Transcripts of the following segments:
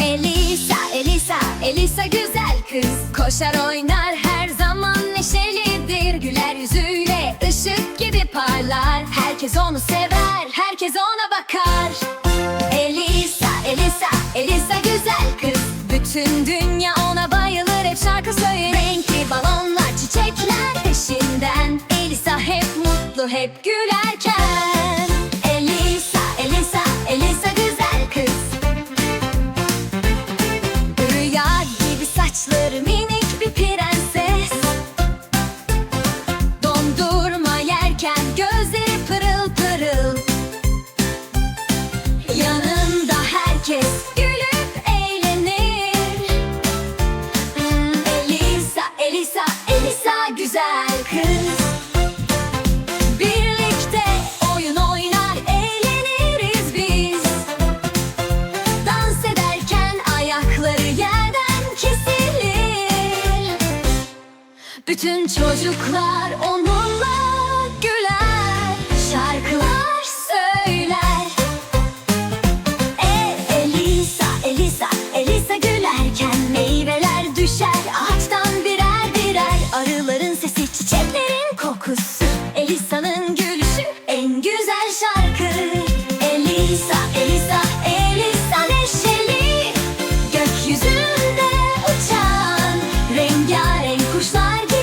Elisa Elisa Elisa güzel kız. Koşar oynar her zaman neşelidir. Güler yüzüyle ışık gibi parlar. Herkes onu sever herkes ona bakar. Elisa Elisa Elisa güzel kız. Bütün dünya ona bayılır hep şarkı söyler. Renkli balonlar çiçekler peşinden. Elisa hep mutlu hep güler. Bütün çocuklar onunla güler Şarkılar söyler. E, Elisa, Elisa, Elisa gülerken Meyveler düşer ağaçtan birer birer Arıların sesi, çiçeklerin kokusu. Elisa'nın gülüşü en güzel şarkı. Elisa, Elisa, Elisa neşeli Gökyüzünde uçan rengarenk kuşlar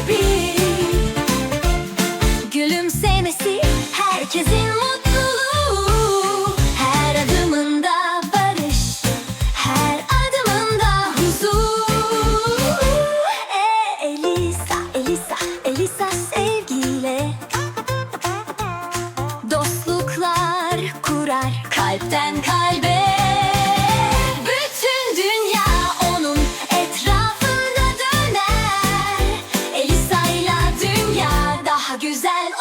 kalpten kalbe. Bütün dünya onun etrafında döner. Elisa'yla dünya daha güzel